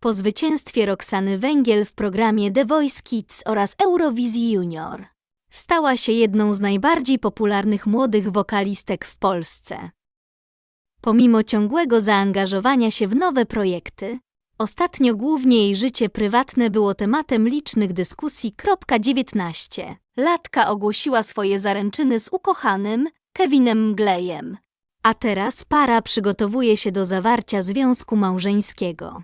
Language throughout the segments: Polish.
po zwycięstwie Roxany Węgiel w programie The Voice Kids oraz Eurowizji Junior. Stała się jedną z najbardziej popularnych młodych wokalistek w Polsce. Pomimo ciągłego zaangażowania się w nowe projekty, ostatnio głównie jej życie prywatne było tematem licznych dyskusji. 19. Latka ogłosiła swoje zaręczyny z ukochanym Kevinem Mglejem, a teraz para przygotowuje się do zawarcia związku małżeńskiego.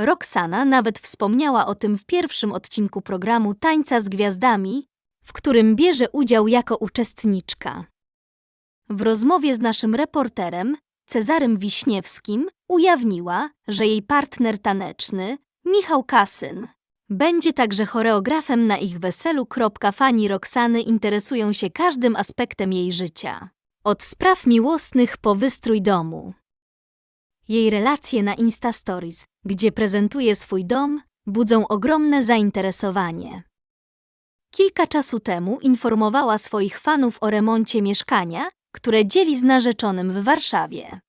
Roxana nawet wspomniała o tym w pierwszym odcinku programu Tańca z Gwiazdami, w którym bierze udział jako uczestniczka. W rozmowie z naszym reporterem, Cezarym Wiśniewskim, ujawniła, że jej partner taneczny, Michał Kasyn, będzie także choreografem na ich weselu. Fani Roxany interesują się każdym aspektem jej życia. Od spraw miłosnych po wystrój domu. Jej relacje na Insta Stories, gdzie prezentuje swój dom, budzą ogromne zainteresowanie. Kilka czasu temu informowała swoich fanów o remoncie mieszkania, które dzieli z narzeczonym w Warszawie.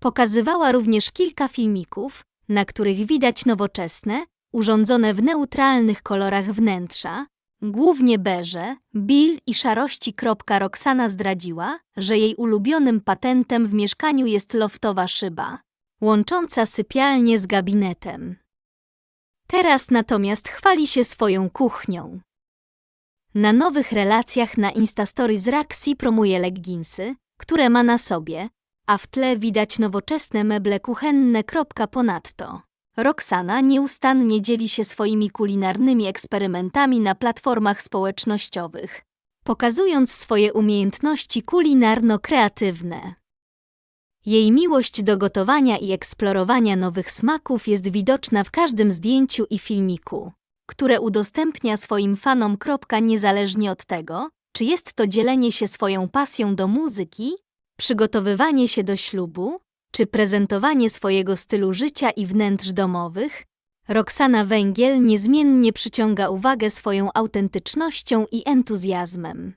Pokazywała również kilka filmików, na których widać nowoczesne, urządzone w neutralnych kolorach wnętrza, głównie beże, bil i szarości. Roxana zdradziła, że jej ulubionym patentem w mieszkaniu jest loftowa szyba, łącząca sypialnię z gabinetem. Teraz natomiast chwali się swoją kuchnią. Na nowych relacjach na Instastory z Raxi promuje legginsy, które ma na sobie, a w tle widać nowoczesne meble kuchenne. Ponadto Roxana nieustannie dzieli się swoimi kulinarnymi eksperymentami na platformach społecznościowych, pokazując swoje umiejętności kulinarno-kreatywne. Jej miłość do gotowania i eksplorowania nowych smaków jest widoczna w każdym zdjęciu i filmiku, które udostępnia swoim fanom. Niezależnie od tego, czy jest to dzielenie się swoją pasją do muzyki, przygotowywanie się do ślubu, czy prezentowanie swojego stylu życia i wnętrz domowych, Roxana Węgiel niezmiennie przyciąga uwagę swoją autentycznością i entuzjazmem.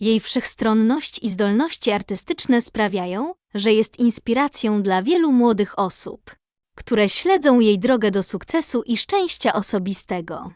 Jej wszechstronność i zdolności artystyczne sprawiają, że jest inspiracją dla wielu młodych osób, które śledzą jej drogę do sukcesu i szczęścia osobistego.